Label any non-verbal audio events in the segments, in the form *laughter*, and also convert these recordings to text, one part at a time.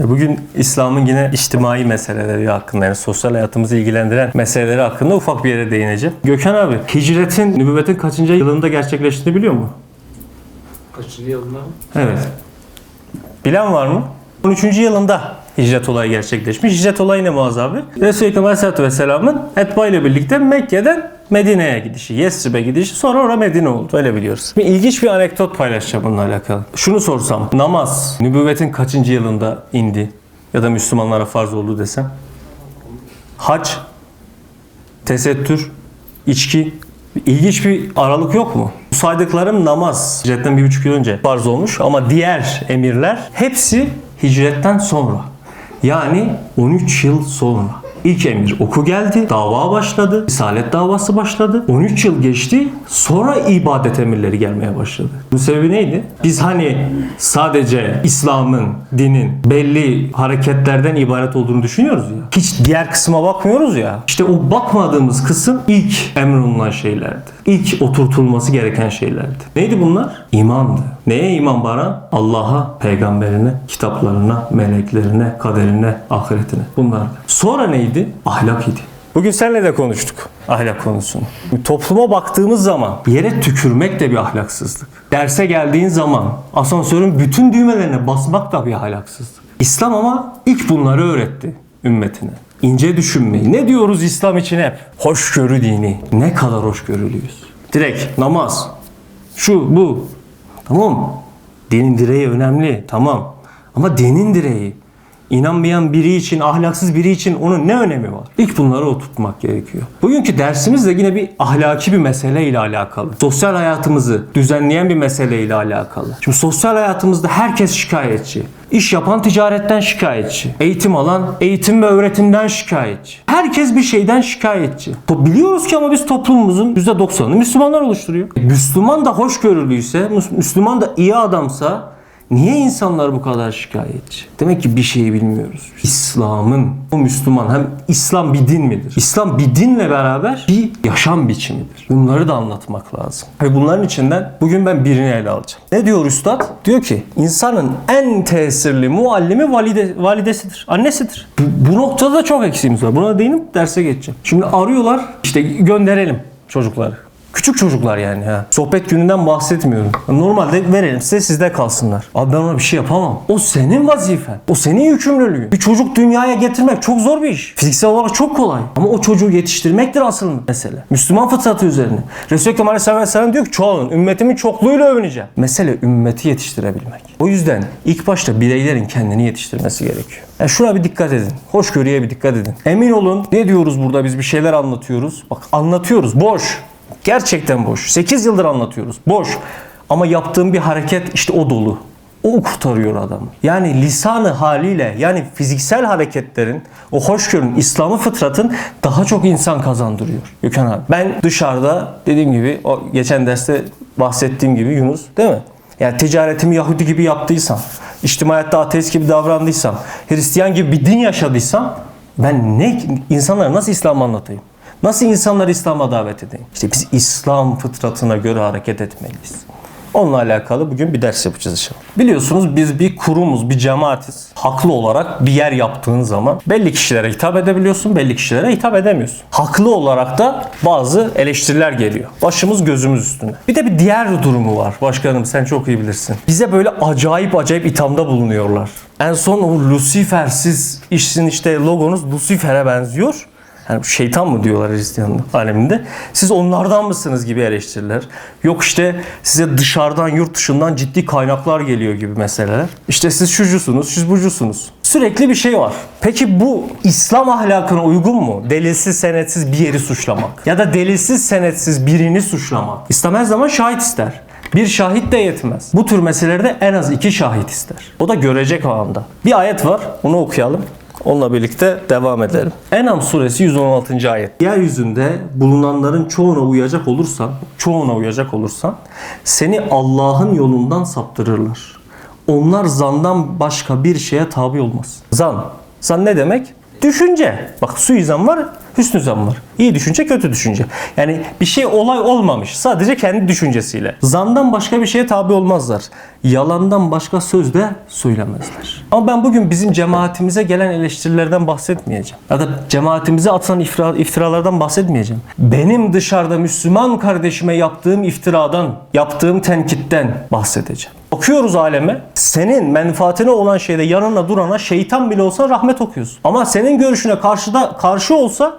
E, Bugün İslam'ın yine içtimai meseleleri hakkında yani sosyal hayatımızı ilgilendiren meseleleri hakkında ufak bir yere değineceğim. Gökhan abi hicretin nübüvvetin kaçıncı yılında gerçekleştiğini biliyor mu? Kaçıncı yılında? Evet. Bilen var mı? 13. yılında hicret olayı gerçekleşmiş. Hicret olayı ne Muaz abi? Resulü Ekrem Aleyhisselatü Vesselam'ın Etba ile birlikte Mekke'den Medine'ye gidişi, Yesrib'e gidişi sonra orada Medine oldu. Öyle biliyoruz. Bir ilginç bir anekdot paylaşacağım bununla alakalı. Şunu sorsam, namaz nübüvvetin kaçıncı yılında indi? Ya da Müslümanlara farz oldu desem? Hac, tesettür, içki, İlginç bir aralık yok mu? Bu saydıklarım namaz. Hicretten bir buçuk yıl önce farz olmuş ama diğer emirler hepsi hicretten sonra. Yani 13 yıl sonra. İlk emir oku geldi, dava başladı, risalet davası başladı. 13 yıl geçti, sonra ibadet emirleri gelmeye başladı. Bu sebebi neydi? Biz hani sadece İslam'ın, dinin belli hareketlerden ibaret olduğunu düşünüyoruz ya. Hiç diğer kısma bakmıyoruz ya. İşte o bakmadığımız kısım ilk emrolunan şeylerdi. İlk oturtulması gereken şeylerdi. Neydi bunlar? İmandı. Neye iman bana? Allah'a, peygamberine, kitaplarına, meleklerine, kaderine, ahiretine. Bunlardı. Sonra neydi? Ahlak idi. Bugün seninle de konuştuk ahlak konusunu. Topluma baktığımız zaman yere tükürmek de bir ahlaksızlık. Derse geldiğin zaman asansörün bütün düğmelerine basmak da bir ahlaksızlık. İslam ama ilk bunları öğretti ümmetine. İnce düşünmeyi. Ne diyoruz İslam için hep? Hoşgörü dini. Ne kadar hoşgörülüyüz. Direkt namaz. Şu bu. Tamam? Dinin direği önemli. Tamam. Ama dinin direği inanmayan biri için, ahlaksız biri için onun ne önemi var? İlk bunları oturtmak gerekiyor. Bugünkü dersimiz de yine bir ahlaki bir mesele ile alakalı. Sosyal hayatımızı düzenleyen bir mesele ile alakalı. Şimdi sosyal hayatımızda herkes şikayetçi. İş yapan ticaretten şikayetçi. Eğitim alan eğitim ve öğretimden şikayetçi. Herkes bir şeyden şikayetçi. Biliyoruz ki ama biz toplumumuzun %90'ını Müslümanlar oluşturuyor. Müslüman da hoşgörülüyse, Müs- Müslüman da iyi adamsa Niye insanlar bu kadar şikayetçi? Demek ki bir şeyi bilmiyoruz. İslam'ın, o Müslüman hem İslam bir din midir? İslam bir dinle beraber bir yaşam biçimidir. Bunları da anlatmak lazım. Ve bunların içinden bugün ben birini ele alacağım. Ne diyor üstad? Diyor ki insanın en tesirli muallimi valide, validesidir, annesidir. Bu, bu noktada da çok eksiğimiz var. Buna değinip derse geçeceğim. Şimdi arıyorlar işte gönderelim çocukları. Küçük çocuklar yani ha. Sohbet gününden bahsetmiyorum. Normalde verelim size sizde kalsınlar. Abi ben ona bir şey yapamam. O senin vazifen. O senin yükümlülüğün. Bir çocuk dünyaya getirmek çok zor bir iş. Fiziksel olarak çok kolay. Ama o çocuğu yetiştirmektir asıl mesele. Müslüman fıtratı üzerine. Resulü Ekrem Aleyhisselam Vesselam diyor ki çoğalın. Ümmetimin çokluğuyla övüneceğim. Mesele ümmeti yetiştirebilmek. O yüzden ilk başta bireylerin kendini yetiştirmesi gerekiyor. Yani şuna bir dikkat edin. Hoşgörüye bir dikkat edin. Emin olun ne diyoruz burada biz bir şeyler anlatıyoruz. Bak anlatıyoruz. Boş. Gerçekten boş. 8 yıldır anlatıyoruz. Boş. Ama yaptığım bir hareket işte o dolu. O kurtarıyor adamı. Yani lisanı haliyle yani fiziksel hareketlerin o hoşgörün, İslam'ı fıtratın daha çok insan kazandırıyor. Gökhan abi. Ben dışarıda dediğim gibi o geçen derste bahsettiğim gibi Yunus değil mi? Yani ticaretimi Yahudi gibi yaptıysam, içtimaiyatta ateist gibi davrandıysam, Hristiyan gibi bir din yaşadıysam ben ne insanlara nasıl İslam anlatayım? Nasıl insanları İslam'a davet edeyim? İşte biz İslam fıtratına göre hareket etmeliyiz. Onunla alakalı bugün bir ders yapacağız inşallah. Biliyorsunuz biz bir kurumuz, bir cemaatiz. Haklı olarak bir yer yaptığın zaman belli kişilere hitap edebiliyorsun, belli kişilere hitap edemiyorsun. Haklı olarak da bazı eleştiriler geliyor. Başımız gözümüz üstünde. Bir de bir diğer durumu var. Başkanım sen çok iyi bilirsin. Bize böyle acayip acayip ithamda bulunuyorlar. En son o Lucifer'siz işin işte logonuz Lucifer'e benziyor. Yani şeytan mı diyorlar Hristiyanlık aleminde. Siz onlardan mısınız gibi eleştiriler. Yok işte size dışarıdan yurt dışından ciddi kaynaklar geliyor gibi meseleler. İşte siz şucusunuz, siz bucusunuz. Sürekli bir şey var. Peki bu İslam ahlakına uygun mu? Delilsiz senetsiz bir yeri suçlamak. Ya da delilsiz senetsiz birini suçlamak. İslam her zaman şahit ister. Bir şahit de yetmez. Bu tür meselelerde en az iki şahit ister. O da görecek o anda. Bir ayet var, onu okuyalım. Onunla birlikte devam edelim. Enam suresi 116. ayet. Yeryüzünde bulunanların çoğuna uyacak olursan, çoğuna uyacak olursan seni Allah'ın yolundan saptırırlar. Onlar zandan başka bir şeye tabi olmaz. Zan. Zan ne demek? Düşünce. Bak suizan var, Hüsnü zan var. İyi düşünce, kötü düşünce. Yani bir şey olay olmamış. Sadece kendi düşüncesiyle. Zandan başka bir şeye tabi olmazlar. Yalandan başka söz de söylemezler. Ama ben bugün bizim cemaatimize gelen eleştirilerden bahsetmeyeceğim. Ya da cemaatimize atılan iftira, iftiralardan bahsetmeyeceğim. Benim dışarıda Müslüman kardeşime yaptığım iftiradan, yaptığım tenkitten bahsedeceğim. Okuyoruz aleme. Senin menfaatine olan şeyde yanına durana şeytan bile olsa rahmet okuyorsun. Ama senin görüşüne karşıda karşı olsa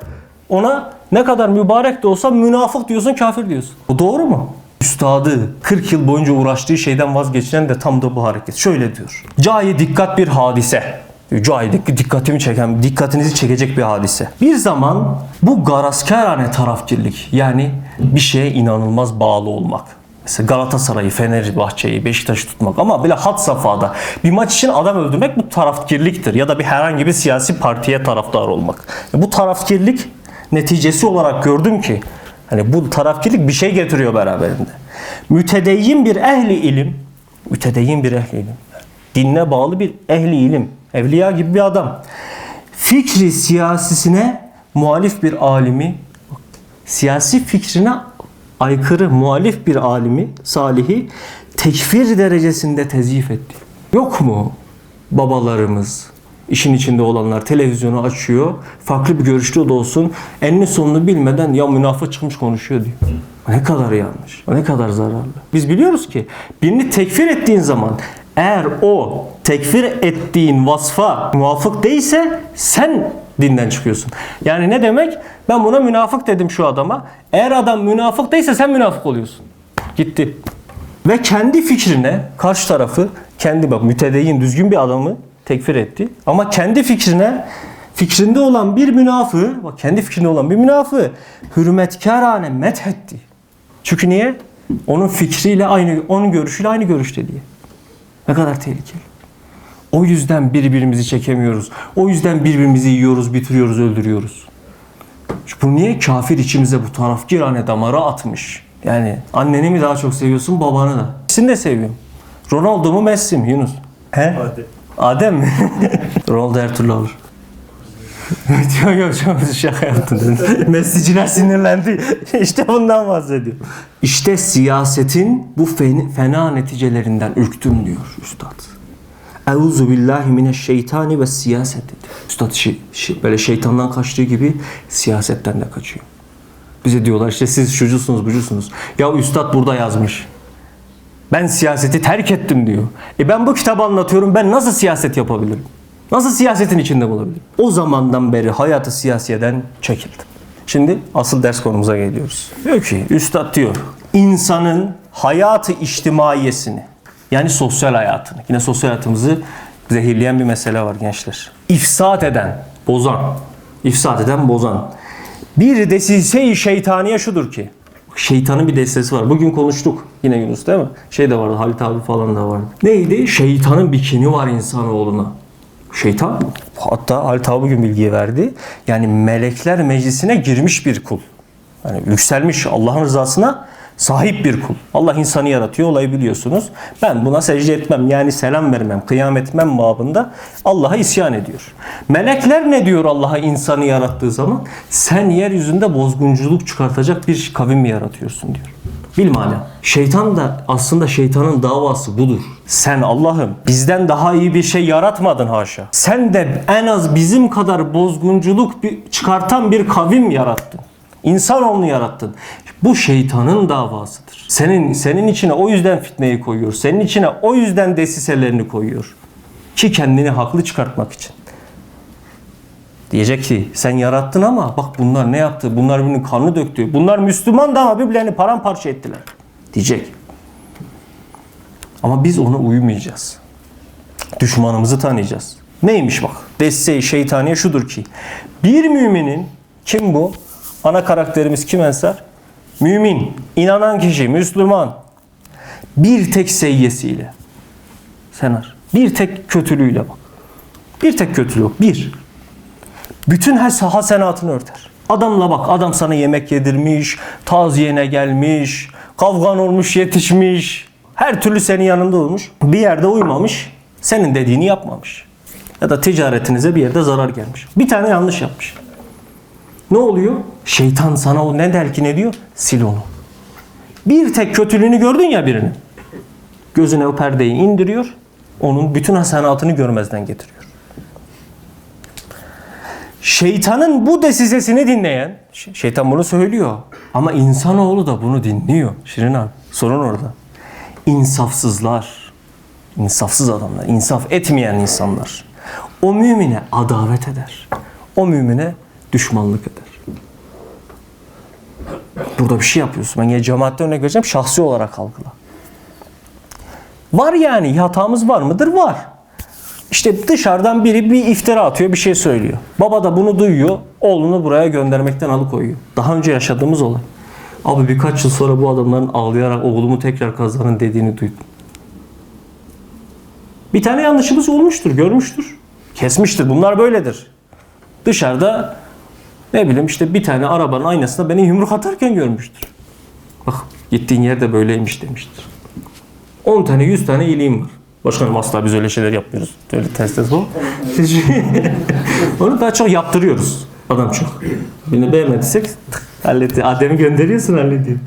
ona ne kadar mübarek de olsa münafık diyorsun, kafir diyorsun. Bu doğru mu? Üstadı 40 yıl boyunca uğraştığı şeyden vazgeçilen de tam da bu hareket. Şöyle diyor. Cahi dikkat bir hadise. Cahi dik- dikkatimi çeken, dikkatinizi çekecek bir hadise. Bir zaman bu garazkârane tarafkirlik yani bir şeye inanılmaz bağlı olmak. Mesela Galatasaray'ı, Fenerbahçe'yi, Beşiktaş'ı tutmak ama böyle hat safhada bir maç için adam öldürmek bu tarafkirliktir. Ya da bir herhangi bir siyasi partiye taraftar olmak. Bu tarafkirlik neticesi olarak gördüm ki hani bu tarafkirlik bir şey getiriyor beraberinde. Mütedeyyin bir ehli ilim, mütedeyyin bir ehli ilim, dinle bağlı bir ehli ilim, evliya gibi bir adam. Fikri siyasisine muhalif bir alimi, siyasi fikrine aykırı muhalif bir alimi, salihi tekfir derecesinde tezyif etti. Yok mu babalarımız, işin içinde olanlar televizyonu açıyor, farklı bir görüşte de olsun, enini sonunu bilmeden ya münafık çıkmış konuşuyor diyor. Ne kadar yanlış, ne kadar zararlı. Biz biliyoruz ki birini tekfir ettiğin zaman eğer o tekfir ettiğin vasfa muvafık değilse sen dinden çıkıyorsun. Yani ne demek? Ben buna münafık dedim şu adama. Eğer adam münafık değilse sen münafık oluyorsun. Gitti. Ve kendi fikrine karşı tarafı kendi bak mütedeyyin düzgün bir adamı tekfir etti. Ama kendi fikrine fikrinde olan bir münafığı bak kendi fikrinde olan bir münafığı hürmetkârane methetti. Çünkü niye? Onun fikriyle aynı, onun görüşüyle aynı görüşte diye. Ne kadar tehlikeli. O yüzden birbirimizi çekemiyoruz. O yüzden birbirimizi yiyoruz, bitiriyoruz, öldürüyoruz. Bu niye kafir içimize bu tarafkirane damara atmış? Yani anneni mi daha çok seviyorsun, babanı da? İkisini de seviyorum. Ronaldo mu Messi mi Yunus? He? Hadi. Adem mi? *laughs* Ronaldo her türlü alır. *laughs* yok yok çok şaka yaptın *laughs* dedim. Messiciler sinirlendi. İşte bundan bahsediyor. İşte siyasetin bu fen- fena neticelerinden ürktüm diyor üstad. Euzu billahi mineşşeytani ve siyaset dedi. Üstad şey, şey- böyle şeytandan kaçtığı gibi siyasetten de kaçıyor. Bize diyorlar işte siz şucusunuz bucusunuz. Ya üstad burada yazmış. Ben siyaseti terk ettim diyor. E ben bu kitabı anlatıyorum. Ben nasıl siyaset yapabilirim? Nasıl siyasetin içinde bulabilirim? O zamandan beri hayatı siyasiyeden çekildim. Şimdi asıl ders konumuza geliyoruz. Diyor ki üstad diyor insanın hayatı içtimaiyesini yani sosyal hayatını yine sosyal hayatımızı zehirleyen bir mesele var gençler. İfsat eden, bozan. İfsat eden, bozan. Bir desise-i şeytaniye şudur ki Şeytanın bir destesi var. Bugün konuştuk yine Yunus değil mi? Şey de vardı Halit abi falan da vardı. Neydi? Şeytanın bir kini var insanoğluna. Şeytan hatta Halit abi bugün bilgiyi verdi. Yani melekler meclisine girmiş bir kul. Yani yükselmiş Allah'ın rızasına sahip bir kul. Allah insanı yaratıyor olayı biliyorsunuz. Ben buna secde etmem yani selam vermem, kıyam etmem babında Allah'a isyan ediyor. Melekler ne diyor Allah'a insanı yarattığı zaman? Sen yeryüzünde bozgunculuk çıkartacak bir kavim mi yaratıyorsun diyor. Bilmala. Şeytan da aslında şeytanın davası budur. Sen Allah'ım bizden daha iyi bir şey yaratmadın haşa. Sen de en az bizim kadar bozgunculuk çıkartan bir kavim yarattın. İnsanoğlunu yarattın. Bu şeytanın davasıdır. Senin senin içine o yüzden fitneyi koyuyor. Senin içine o yüzden desiselerini koyuyor. Ki kendini haklı çıkartmak için. Diyecek ki sen yarattın ama bak bunlar ne yaptı? Bunlar birbirinin kanını döktü. Bunlar Müslüman da ama birbirlerini paramparça ettiler. Diyecek. Ama biz ona uymayacağız. Düşmanımızı tanıyacağız. Neymiş bak? Desteği şeytaniye şudur ki. Bir müminin kim bu? Ana karakterimiz kim Ensar? Mümin, inanan kişi, Müslüman. Bir tek seyyesiyle. Senar. Bir tek kötülüğüyle bak. Bir tek kötülüğü. Bir. Bütün her saha senatını örter. Adamla bak adam sana yemek yedirmiş, taziyene gelmiş, kavgan olmuş yetişmiş. Her türlü senin yanında olmuş. Bir yerde uymamış, senin dediğini yapmamış. Ya da ticaretinize bir yerde zarar gelmiş. Bir tane yanlış yapmış. Ne oluyor? Şeytan sana o ne der ki ne diyor? Sil onu. Bir tek kötülüğünü gördün ya birini. Gözüne o perdeyi indiriyor. Onun bütün hasenatını görmezden getiriyor. Şeytanın bu desisesini dinleyen, ş- şeytan bunu söylüyor. Ama insanoğlu da bunu dinliyor. Şirin abi, sorun orada. İnsafsızlar, insafsız adamlar, insaf etmeyen insanlar. O mümine adavet eder. O mümine düşmanlık eder. Burada bir şey yapıyorsun. Ben yine cemaatte örnek vereceğim. Şahsi olarak algıla. Var yani hatamız var mıdır? Var. İşte dışarıdan biri bir iftira atıyor, bir şey söylüyor. Baba da bunu duyuyor, oğlunu buraya göndermekten alıkoyuyor. Daha önce yaşadığımız olay. Abi birkaç yıl sonra bu adamların ağlayarak oğlumu tekrar kazanın dediğini duydum. Bir tane yanlışımız olmuştur, görmüştür. Kesmiştir. Bunlar böyledir. Dışarıda ne bileyim işte bir tane arabanın aynasında beni yumruk atarken görmüştür. Bak gittiğin yerde böyleymiş demiştir. 10 tane 100 tane iyiliğim var. Başkanım asla biz öyle şeyler yapmıyoruz. Öyle ters ters o. *laughs* Onu daha çok yaptırıyoruz. Adam çok. Birini beğenmediysek halletti. Adem'i gönderiyorsun hallediyor.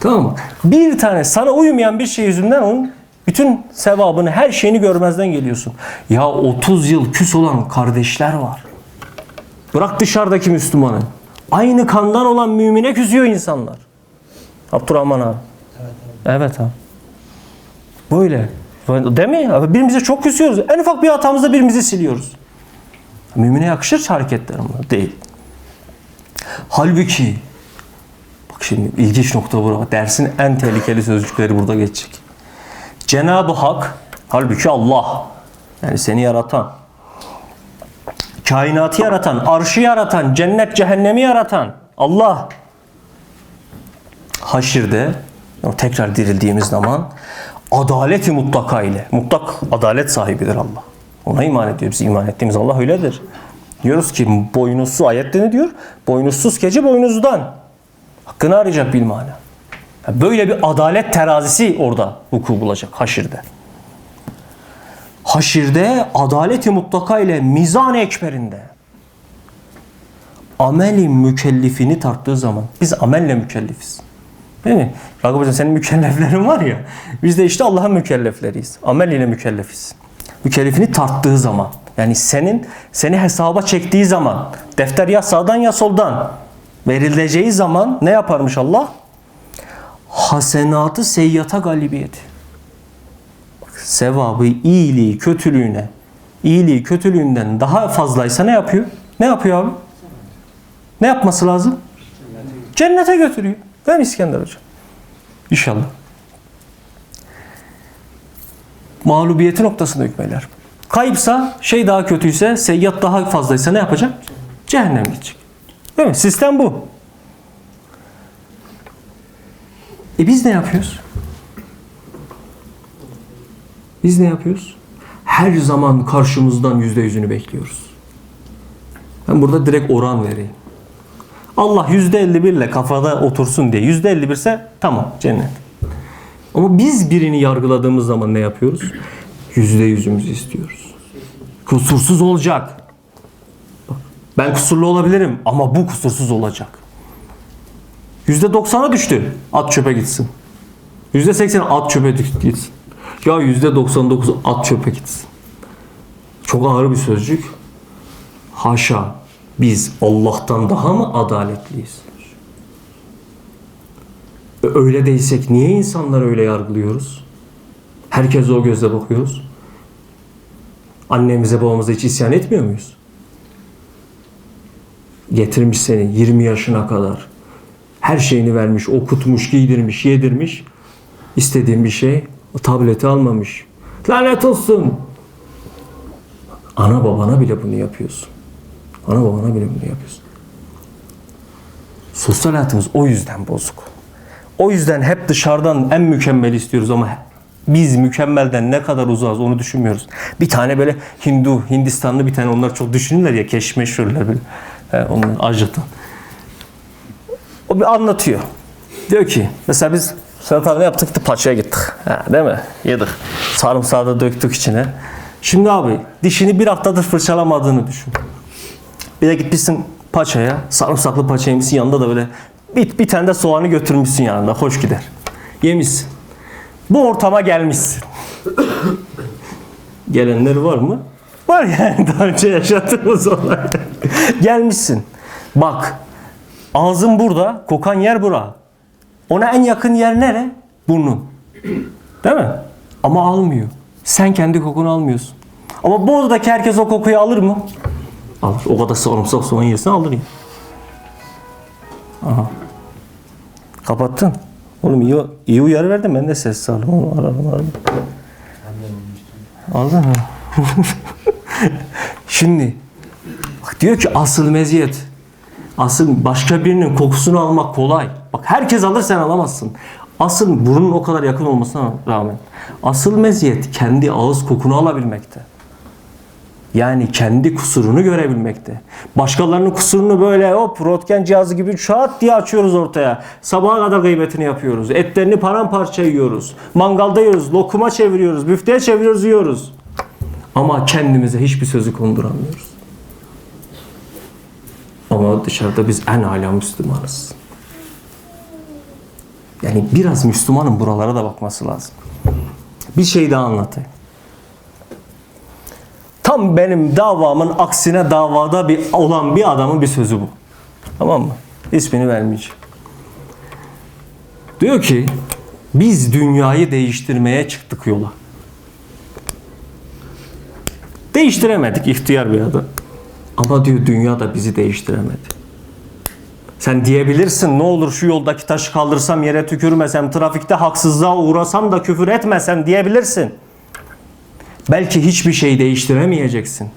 Tamam mı? Bir tane sana uymayan bir şey yüzünden onun bütün sevabını, her şeyini görmezden geliyorsun. Ya 30 yıl küs olan kardeşler var. Bırak dışarıdaki Müslümanı. Aynı kandan olan mümine küsüyor insanlar. Abdurrahman abi. Evet abi. Böyle. Değil mi? Abi Birbirimize çok küsüyoruz. En ufak bir hatamızda birbirimizi siliyoruz. Mümine yakışır hareketler bunlar. Değil. Halbuki bak şimdi ilginç nokta burada. Dersin en tehlikeli sözcükleri burada geçecek. Cenab-ı Hak halbuki Allah yani seni yaratan kainatı yaratan, arşı yaratan, cennet cehennemi yaratan Allah haşirde tekrar dirildiğimiz zaman adaleti mutlaka ile mutlak adalet sahibidir Allah. Ona iman ediyoruz. İman ettiğimiz Allah öyledir. Diyoruz ki boynuzsuz ayette ne diyor? Boynuzsuz gece boynuzdan. Hakkını arayacak bilmana. Böyle bir adalet terazisi orada vuku bulacak haşirde. Haşirde adaleti mutlaka ile mizan-ı ekberinde ameli mükellifini tarttığı zaman biz amelle mükellefiz. Değil mi? Ragıp Hocam senin mükelleflerin var ya. Biz de işte Allah'ın mükellefleriyiz. Amel ile mükellefiz. Mükellefini tarttığı zaman. Yani senin seni hesaba çektiği zaman defter ya sağdan ya soldan verileceği zaman ne yaparmış Allah? Hasenatı seyyata galibiyeti. Sevabı iyiliği kötülüğüne iyiliği kötülüğünden daha fazlaysa ne yapıyor? Ne yapıyor abi? Ne yapması lazım? Cennete götürüyor. Değil mi İskender Hocam? İnşallah. Mağlubiyeti noktasında hükmeder. Kayıpsa, şey daha kötüyse, seyyat daha fazlaysa ne yapacak? Cehennem gidecek. Değil mi? Sistem bu. E biz ne yapıyoruz? Biz ne yapıyoruz? Her zaman karşımızdan yüzde yüzünü bekliyoruz. Ben burada direkt oran vereyim. Allah yüzde 51 ile kafada otursun diye. Yüzde 51 ise tamam cennet. Ama biz birini yargıladığımız zaman ne yapıyoruz? Yüzde yüzümüzü istiyoruz. Kusursuz olacak. Ben kusurlu olabilirim ama bu kusursuz olacak. Yüzde 90'a düştü. At çöpe gitsin. Yüzde 80 at çöpe gitsin. Ya yüzde 99 at çöpe gitsin. Çok ağır bir sözcük. Haşa biz Allah'tan daha mı adaletliyiz? Öyle değilsek niye insanları öyle yargılıyoruz? Herkese o gözle bakıyoruz. Annemize babamıza hiç isyan etmiyor muyuz? Getirmiş seni 20 yaşına kadar. Her şeyini vermiş, okutmuş, giydirmiş, yedirmiş. İstediğin bir şey, o tableti almamış. Lanet olsun. Ana babana bile bunu yapıyorsun. Ana babana bile bunu yapıyorsun. Sosyal hayatımız o yüzden bozuk. O yüzden hep dışarıdan en mükemmel istiyoruz ama biz mükemmelden ne kadar uzağız onu düşünmüyoruz. Bir tane böyle Hindu, Hindistanlı bir tane onlar çok düşünürler ya keşmeşhurlar böyle. He, onlar acıtan. O bir anlatıyor. Diyor ki mesela biz Sedat abi ne yaptık? Gittik paçaya gittik. Ha, değil mi? Yedik. Sarımsağı da döktük içine. Şimdi abi dişini bir haftadır fırçalamadığını düşün. Bir de gitmişsin paçaya, sarımsaklı paça yemişsin yanında da böyle bir, bir tane de soğanı götürmüşsün yanında. Hoş gider. Yemişsin. Bu ortama gelmişsin. *coughs* Gelenler var mı? Var yani daha önce yaşadığımız olay. *laughs* Gelmişsin. Bak ağzın burada, kokan yer bura. Ona en yakın yer nere? Burnun. Değil mi? Ama almıyor. Sen kendi kokunu almıyorsun. Ama buradaki herkes o kokuyu alır mı? Alır. O kadar sarımsak soğan yesin alır ya. Aha. Kapattın. Oğlum iyi, iyi uyarı verdin ben de ses aldım. Oğlum, aradım, aradım. Aldın mı? *laughs* Şimdi bak diyor ki asıl meziyet. Asıl başka birinin kokusunu almak kolay. Bak herkes alır sen alamazsın. Asıl burnun o kadar yakın olmasına rağmen. Asıl meziyet kendi ağız kokunu alabilmekte. Yani kendi kusurunu görebilmekte. Başkalarının kusurunu böyle o röntgen cihazı gibi şat diye açıyoruz ortaya. Sabaha kadar gıybetini yapıyoruz. Etlerini paramparça yiyoruz. Mangalda yiyoruz. Lokuma çeviriyoruz. Büfteye çeviriyoruz yiyoruz. Ama kendimize hiçbir sözü konduramıyoruz. Ama dışarıda biz en âlâ Müslümanız. Yani biraz Müslümanın buralara da bakması lazım. Bir şey daha anlatayım. Tam benim davamın aksine davada bir olan bir adamın bir sözü bu. Tamam mı? İsmini vermeyeceğim. Diyor ki biz dünyayı değiştirmeye çıktık yola. Değiştiremedik ihtiyar bir adam. Ama diyor dünya da bizi değiştiremedi. Sen diyebilirsin ne olur şu yoldaki taşı kaldırsam yere tükürmesem, trafikte haksızlığa uğrasam da küfür etmesem diyebilirsin. Belki hiçbir şey değiştiremeyeceksin.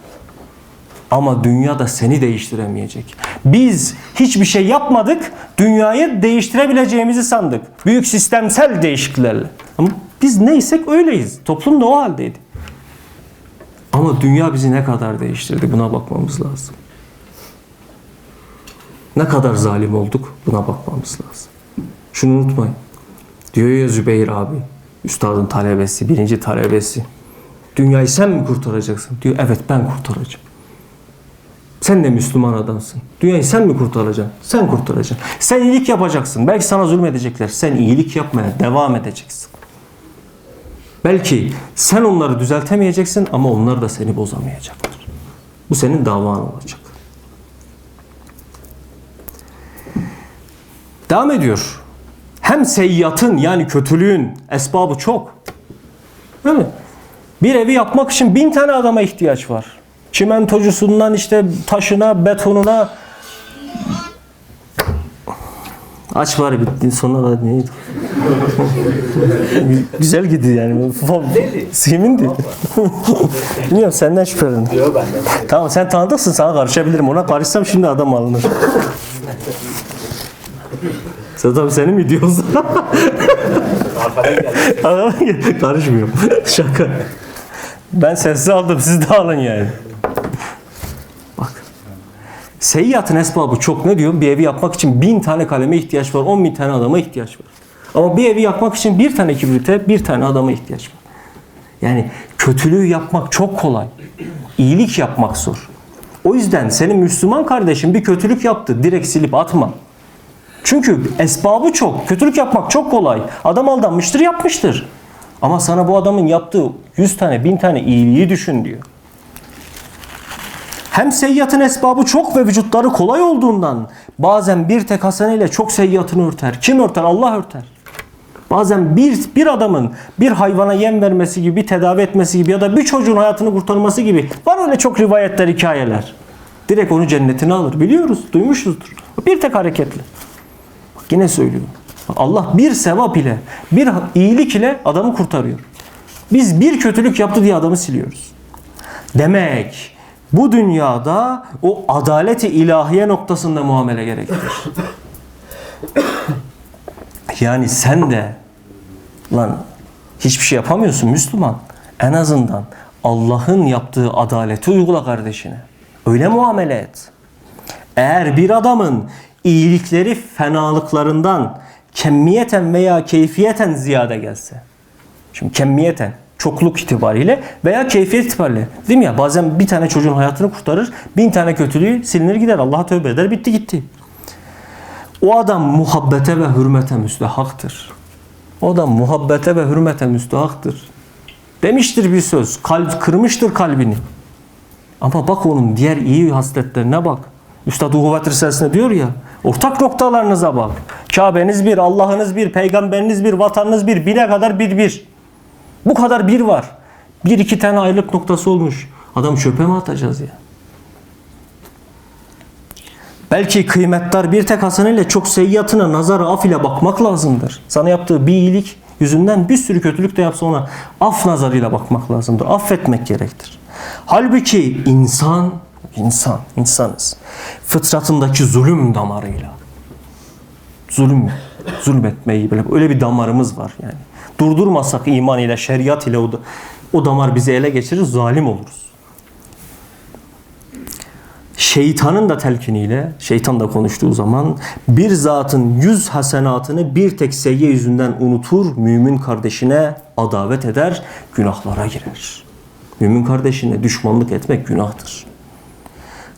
Ama dünya da seni değiştiremeyecek. Biz hiçbir şey yapmadık, dünyayı değiştirebileceğimizi sandık. Büyük sistemsel değişikliklerle. Ama biz neysek öyleyiz. Toplum da o haldeydi. Ama dünya bizi ne kadar değiştirdi buna bakmamız lazım. Ne kadar zalim olduk buna bakmamız lazım. Şunu unutmayın. Diyor ya Zübeyir abi, üstadın talebesi, birinci talebesi. Dünyayı sen mi kurtaracaksın? Diyor evet ben kurtaracağım. Sen de Müslüman adamsın. Dünyayı sen mi kurtaracaksın? Sen kurtaracaksın. Sen iyilik yapacaksın. Belki sana zulmedecekler. Sen iyilik yapmaya devam edeceksin. Belki sen onları düzeltemeyeceksin ama onlar da seni bozamayacaklar. Bu senin davan olacak. Devam ediyor. Hem seyyatın yani kötülüğün esbabı çok. Değil mi? Bir evi yapmak için bin tane adama ihtiyaç var. Çimentocusundan işte taşına, betonuna Aç bari bittiğin sonra da neydi? *laughs* Güzel gidiyor yani. Simindi. *laughs* Bilmiyorum senden şüphelendim. Yok benden. Tamam sen tanıdıksın sana karışabilirim. Ona karışsam şimdi adam alınır. Sen tabii senin mi diyorsun? Arkadan geldi. *laughs* Adama gel- Karışmıyorum. *laughs* Şaka. Ben sessiz aldım siz de alın yani. Bak. Seyyatın esbabı çok ne diyor? Bir evi yapmak için bin tane kaleme ihtiyaç var. On bin tane adama ihtiyaç var. Ama bir evi yapmak için bir tane kibrite, bir tane adama ihtiyaç var. Yani kötülüğü yapmak çok kolay. İyilik yapmak zor. O yüzden senin Müslüman kardeşin bir kötülük yaptı. Direkt silip atma. Çünkü esbabı çok. Kötülük yapmak çok kolay. Adam aldanmıştır, yapmıştır. Ama sana bu adamın yaptığı 100 tane, 1000 tane iyiliği düşün diyor. Hem seyyatın esbabı çok ve vücutları kolay olduğundan bazen bir tek haseneyle çok seyyatını örter. Kim örter? Allah örter. Bazen bir, bir adamın bir hayvana yem vermesi gibi, tedavi etmesi gibi ya da bir çocuğun hayatını kurtarması gibi var öyle çok rivayetler, hikayeler. Direkt onu cennetine alır. Biliyoruz, duymuşuzdur. Bir tek hareketle. Yine söylüyorum. Allah bir sevap ile, bir iyilik ile adamı kurtarıyor. Biz bir kötülük yaptı diye adamı siliyoruz. Demek bu dünyada o adaleti ilahiye noktasında muamele gerektirir. *coughs* yani sen de lan hiçbir şey yapamıyorsun Müslüman. En azından Allah'ın yaptığı adaleti uygula kardeşine. Öyle muamele et. Eğer bir adamın iyilikleri fenalıklarından kemmiyeten veya keyfiyeten ziyade gelse. Şimdi kemmiyeten Çokluk itibariyle veya keyfiyet itibariyle. Değil mi ya? Bazen bir tane çocuğun hayatını kurtarır, bin tane kötülüğü silinir gider. Allah'a tövbe eder, bitti gitti. O adam muhabbete ve hürmete müstehaktır. O adam muhabbete ve hürmete müstehaktır. Demiştir bir söz. Kalp kırmıştır kalbini. Ama bak onun diğer iyi hasletlerine bak. Üstad Uhuvvet Risalesi'nde diyor ya. Ortak noktalarınıza bak. Kabe'niz bir, Allah'ınız bir, peygamberiniz bir, vatanınız bir, bine kadar bir bir. Bu kadar bir var. Bir iki tane ayrılık noktası olmuş. Adam çöpe mi atacağız ya? Belki kıymetdar bir tek hasenele çok seyyatına nazara af ile bakmak lazımdır. Sana yaptığı bir iyilik yüzünden bir sürü kötülük de yapsa ona af nazarıyla bakmak lazımdır. Affetmek gerektir. Halbuki insan, insan, insanız. Fıtratındaki zulüm damarıyla. Zulüm, zulmetmeyi böyle öyle bir damarımız var yani. Durdurmasak iman ile, şeriat ile o, da- o damar bizi ele geçirir, zalim oluruz şeytanın da telkiniyle, şeytan da konuştuğu zaman bir zatın yüz hasenatını bir tek seyye yüzünden unutur, mümin kardeşine adavet eder, günahlara girer. Mümin kardeşine düşmanlık etmek günahtır.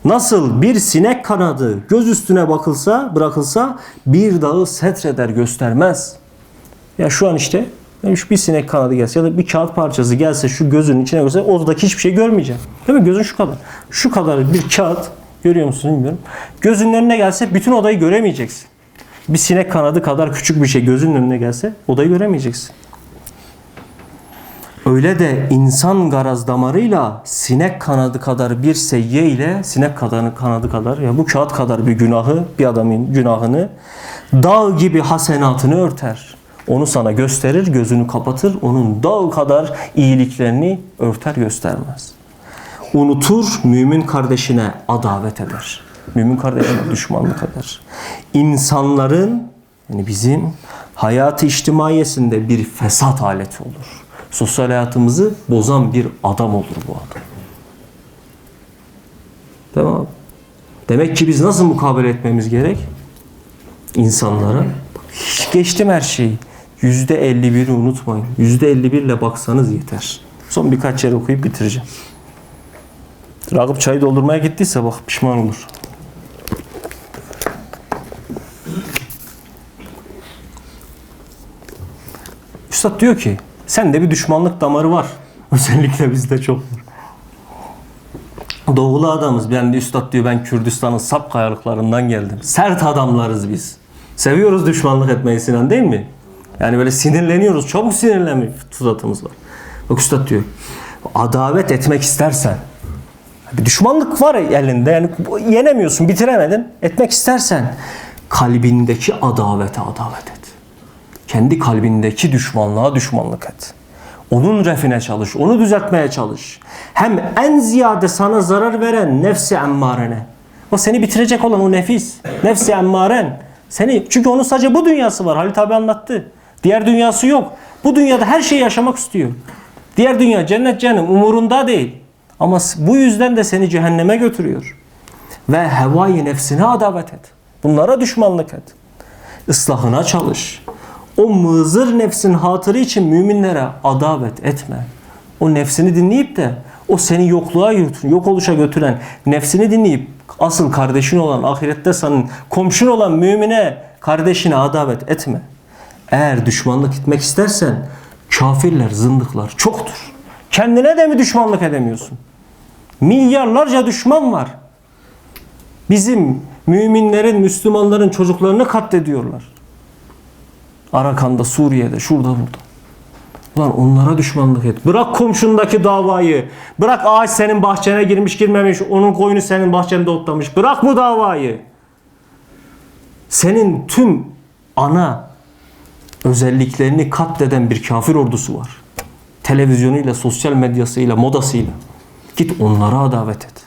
Nasıl bir sinek kanadı göz üstüne bakılsa, bırakılsa bir dağı setreder göstermez. Ya şu an işte şu bir sinek kanadı gelse ya da bir kağıt parçası gelse şu gözünün içine görse oradaki hiçbir şey görmeyeceğim. Değil mi? Gözün şu kadar. Şu kadar bir kağıt görüyor musun bilmiyorum. Gözünün önüne gelse bütün odayı göremeyeceksin. Bir sinek kanadı kadar küçük bir şey gözünün önüne gelse odayı göremeyeceksin. Öyle de insan garaz damarıyla sinek kanadı kadar bir seyye ile sinek kanadı, kanadı kadar ya bu kağıt kadar bir günahı bir adamın günahını dağ gibi hasenatını örter. Onu sana gösterir, gözünü kapatır. Onun dağ kadar iyiliklerini örter göstermez. Unutur, mümin kardeşine adavet eder. Mümin kardeşine düşmanlık eder. İnsanların yani bizim hayatı içtimaiyesinde bir fesat aleti olur. Sosyal hayatımızı bozan bir adam olur bu adam. Tamam. Demek ki biz nasıl mukabele etmemiz gerek? İnsanlara. Hiç geçtim her şeyi. Yüzde 51'i unutmayın. Yüzde 51 ile baksanız yeter. Son birkaç yer okuyup bitireceğim. Ragıp çayı doldurmaya gittiyse bak pişman olur. Üstad diyor ki sende bir düşmanlık damarı var. *laughs* Özellikle bizde çok var. Doğulu adamız. Ben de üstad diyor ben Kürdistan'ın sap kayalıklarından geldim. Sert adamlarız biz. Seviyoruz düşmanlık etmeyi Sinan değil mi? Yani böyle sinirleniyoruz. Çabuk sinirlenme fıtratımız var. Bak üstad diyor. Adavet etmek istersen bir düşmanlık var elinde. Yani yenemiyorsun, bitiremedin. Etmek istersen kalbindeki adavete adavet et. Kendi kalbindeki düşmanlığa düşmanlık et. Onun refine çalış, onu düzeltmeye çalış. Hem en ziyade sana zarar veren nefsi emmarene. O seni bitirecek olan o nefis. Nefsi emmaren. Seni, çünkü onun sadece bu dünyası var. Halit abi anlattı. Diğer dünyası yok. Bu dünyada her şeyi yaşamak istiyor. Diğer dünya cennet cehennem umurunda değil. Ama bu yüzden de seni cehenneme götürüyor. Ve hevai nefsine adavet et. Bunlara düşmanlık et. Islahına çalış. O mızır nefsin hatırı için müminlere adavet etme. O nefsini dinleyip de o seni yokluğa yürütün, yok oluşa götüren nefsini dinleyip asıl kardeşin olan ahirette senin komşun olan mümine kardeşine adavet etme. Eğer düşmanlık etmek istersen kafirler, zındıklar çoktur. Kendine de mi düşmanlık edemiyorsun? Milyarlarca düşman var. Bizim müminlerin, Müslümanların çocuklarını katlediyorlar. Arakan'da, Suriye'de, şurada burada. Ulan onlara düşmanlık et. Bırak komşundaki davayı. Bırak ağaç senin bahçene girmiş girmemiş. Onun koyunu senin bahçende otlamış. Bırak bu davayı. Senin tüm ana özelliklerini katleden bir kafir ordusu var. Televizyonuyla, sosyal medyasıyla, modasıyla. Git onlara adavet et.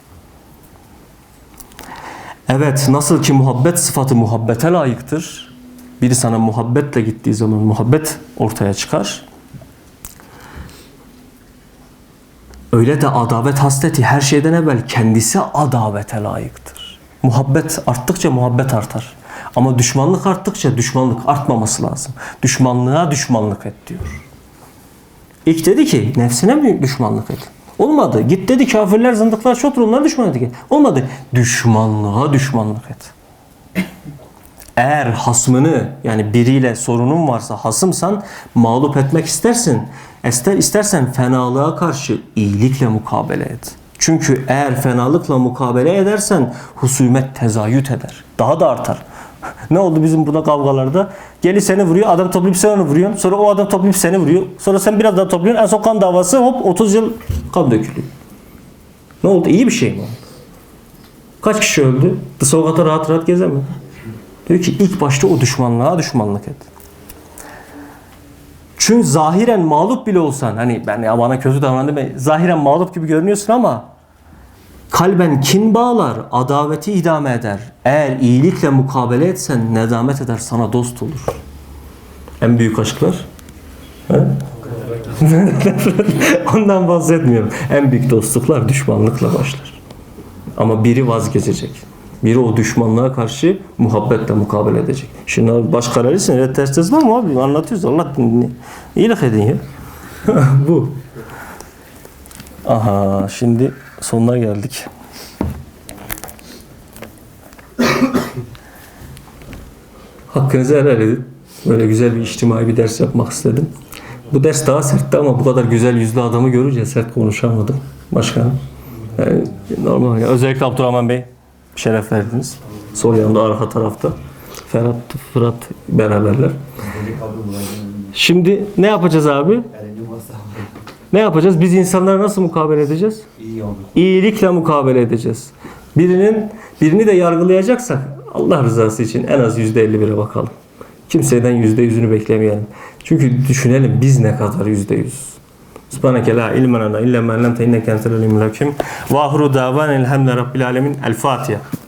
Evet, nasıl ki muhabbet sıfatı muhabbete layıktır. Biri sana muhabbetle gittiği zaman muhabbet ortaya çıkar. Öyle de adavet hasleti her şeyden evvel kendisi adavete layıktır. Muhabbet arttıkça muhabbet artar. Ama düşmanlık arttıkça düşmanlık artmaması lazım. Düşmanlığa düşmanlık et diyor. İlk dedi ki nefsine büyük düşmanlık et. Olmadı. Git dedi kafirler, zındıklar, şotur onlara düşman et. Olmadı. Düşmanlığa düşmanlık et. Eğer hasmını yani biriyle sorunun varsa hasımsan mağlup etmek istersin. İster, istersen fenalığa karşı iyilikle mukabele et. Çünkü eğer fenalıkla mukabele edersen husumet tezayüt eder. Daha da artar. *laughs* ne oldu bizim burada kavgalarda? Geli seni vuruyor, adam toplayıp sen onu vuruyorsun. Sonra o adam toplayıp seni vuruyor. Sonra sen biraz daha topluyorsun. En son kan davası hop 30 yıl kan dökülüyor. Ne oldu? İyi bir şey mi? Kaç kişi öldü? Sokakta rahat rahat gezemedi. Diyor ki ilk başta o düşmanlığa düşmanlık et. Çünkü zahiren mağlup bile olsan hani ben ya bana kötü davrandı zahiren mağlup gibi görünüyorsun ama kalben kin bağlar, adaveti idame eder. Eğer iyilikle mukabele etsen nedamet eder, sana dost olur. En büyük aşklar? *laughs* Ondan bahsetmiyorum. En büyük dostluklar düşmanlıkla başlar. Ama biri vazgeçecek. Biri o düşmanlığa karşı muhabbetle mukabele edecek. Şimdi abi baş kararlısın. Evet ters ters var mı abi? Anlatıyoruz. Allah. İyilik edin ya. *laughs* Bu. Aha şimdi sonuna geldik. Hakkınızı helal edin. Böyle güzel bir içtimai bir ders yapmak istedim. Bu ders daha sertti ama bu kadar güzel yüzlü adamı görünce sert konuşamadım. Başkanım. Yani normal. Özellikle Abdurrahman Bey şeref verdiniz. Sol yanında arka tarafta. Ferhat, Fırat beraberler. Şimdi ne yapacağız abi? Ne yapacağız? Biz insanlara nasıl mukabele edeceğiz? İyilikle mukabele edeceğiz. Birinin birini de yargılayacaksak Allah rızası için en az %51'e bakalım. Kimseden %100'ünü beklemeyelim. Çünkü düşünelim biz ne kadar %100. Subhaneke la ilme lena illa ma allamtena inneke entel alimul hakim. Ve ahru davan elhamdülillahi rabbil alamin. El Fatiha.